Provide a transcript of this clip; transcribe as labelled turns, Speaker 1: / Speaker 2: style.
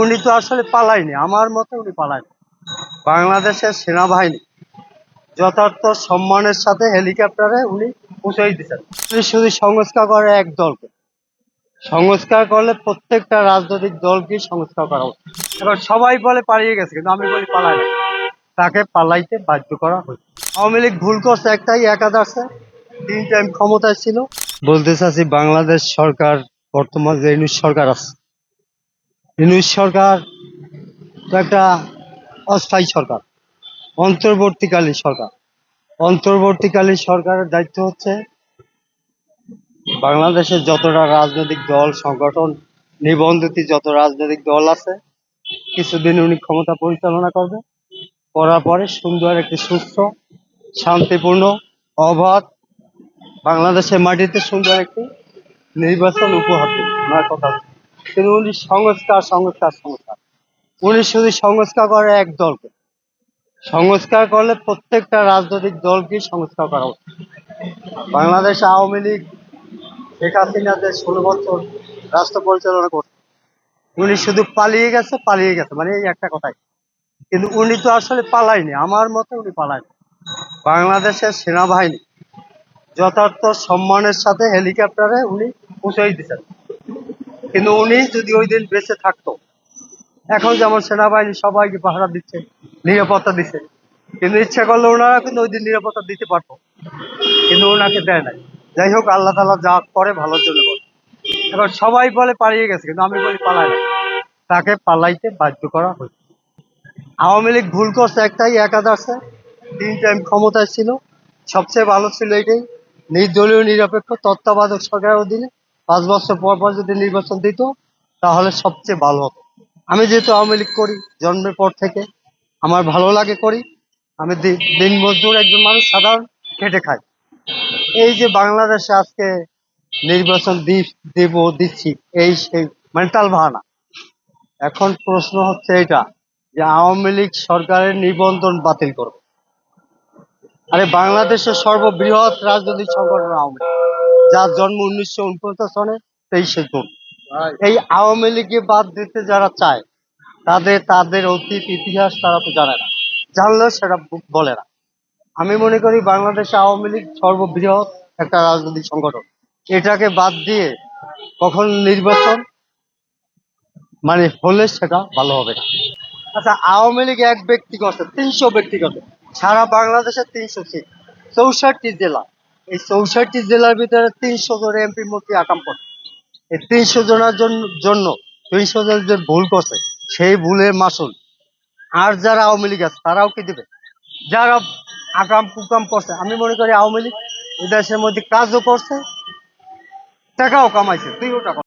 Speaker 1: উনি তো আসলে পালায়নি, আমার মতে উনি পালায়নি। বাংলাদেশের সেনাবাহিনী যথার্থ সম্মানের সাথে হেলিকপ্টারে উনি পৌঁছাই দিচ্ছেন উনি শুধু সংস্কার করে এক দলকে। সংস্কার করলে প্রত্যেকটা রাজনৈতিক দলকে সংস্কার করা উচিত। এবার সবাই বলে পালিয়ে গেছে, কিন্তু আমি বলি পালাই না তাকে পালাইতে বাধ্য করা হয়েছে। আওয়ামী লীগ ভুল করছে একটাই একাদশে তিন টাইম ক্ষমতায় ছিল। বলতে চাচ্ছি বাংলাদেশ সরকার, বর্তমান যে সরকার আছে ইউনিট সরকার তো একটা অস্থায়ী সরকার, অন্তর্বর্তীকালীন সরকার অন্তর্বর্তীকালীন সরকারের দায়িত্ব হচ্ছে বাংলাদেশের যতটা রাজনৈতিক দল, সংগঠন, নিবন্ধিত যত রাজনৈতিক দল আছে, কিছুদিন উনি ক্ষমতা পরিচালনা করবে করার পরে সুন্দর একটি সুস্থ, শান্তিপূর্ণ, অবাধ বাংলাদেশের মাটিতে সুন্দর একটি নির্বাচন উপহার দেবে কথা। কিন্তু উনি সংস্কার সংস্কার সংস্কার। উনি শুধু সংস্কার করে এক দলকে। সংস্কার করলে প্রত্যেকটা রাজনৈতিক দলকে সংস্কার করা উচিত। বাংলাদেশ আওয়ামী লীগ, শেখ হাসিনা যে ষোলো বছর রাষ্ট্র পরিচালনা করছে, উনি শুধু পালিয়ে গেছে পালিয়ে গেছে মানে এই একটা কথাই। কিন্তু উনি তো আসলে পালায়নি, আমার মতে উনি পালায়নি। বাংলাদেশের সেনাবাহিনী যথার্থ সম্মানের সাথে হেলিকপ্টারে উনি পৌঁছাই দিচ্ছেন কিন্তু উনি যদি ওই দিন বেঁচে থাকতো, এখন যেমন সেনাবাহিনী সবাইকে পাহারা দিচ্ছে, নিরাপত্তা দিচ্ছে, কিন্তু ইচ্ছা করলে ওনারা কিন্তু ওই দিন নিরাপত্তা দিতে পারতো, কিন্তু ওনাকে দেয় নাই। যাই হোক, আল্লাহ তালা যা করে ভালোর জন্য করে। এবার সবাই বলে পালিয়ে গেছে, কিন্তু আমি বলি পালায় না তাকে পালাইতে বাধ্য করা হয়েছে। আওয়ামী লীগ ভুল করছে একটাই একাদশে তিন টাইম ক্ষমতায় ছিল, সবচেয়ে ভালো ছিল এটাই। নির্দলীয় নিরপেক্ষ তত্ত্বাবধায়ক সরকারের অধীনে পাঁচ বছর পর পর যদি নির্বাচন দিত, তাহলে সবচেয়ে ভালো হতো। আমি যেহেতু আওয়ামী লীগ করি, জন্মের পর থেকে আমার ভালো লাগে করি। আমি দিন মজদুর একজন মানুষ সাধারণ খেটে খাই এই যে বাংলাদেশে আজকে নির্বাচন দেব, দিচ্ছি, এই সেই মেন্টাল ভানা এখন প্রশ্ন হচ্ছে এটা যে আওয়ামী লীগ সরকারের নিবন্ধন বাতিল করবে। আরে বাংলাদেশের সর্ববৃহৎ রাজনৈতিক সংগঠন আওয়ামী লীগ। যার জন্ম উনিশশো উনপঞ্চাশ সনে তেইশে জুন। এই আওয়ামী লীগে বাদ দিতে যারা চায়, তাদের তাদের অতীত, ইতিহাস তারা তো জানে না। জানলেও সেটা বলে না। আমি মনে করি বাংলাদেশ আওয়ামী লীগ সর্ববৃহৎ একটা রাজনৈতিক সংগঠন। এটাকে বাদ দিয়ে কখন নির্বাচন মানে হলে সেটা ভালো হবে না। আচ্ছা আওয়ামী লীগ এক ব্যক্তি করছে তিনশো ব্যক্তি করছে সারা বাংলাদেশে তিনশো সিট। চৌষট্টি জেলা। এই চৌষট্টি জেলার ভিতরে তিনশো জন এমপি মন্ত্রী আকাম করে। এই তিনশো জনের জন্য, তিনশো জন যে ভুল করছে, সেই ভুলের মাসুল। আর যারা আওয়ামী লীগ আছে, তারাও কি দেবে? যারা আকাম কুকাম করছে, আমি মনে করি আওয়ামী লীগ এই দেশের মধ্যে কাজও করছে, টাকাও কামাইছে, তুইও টাকা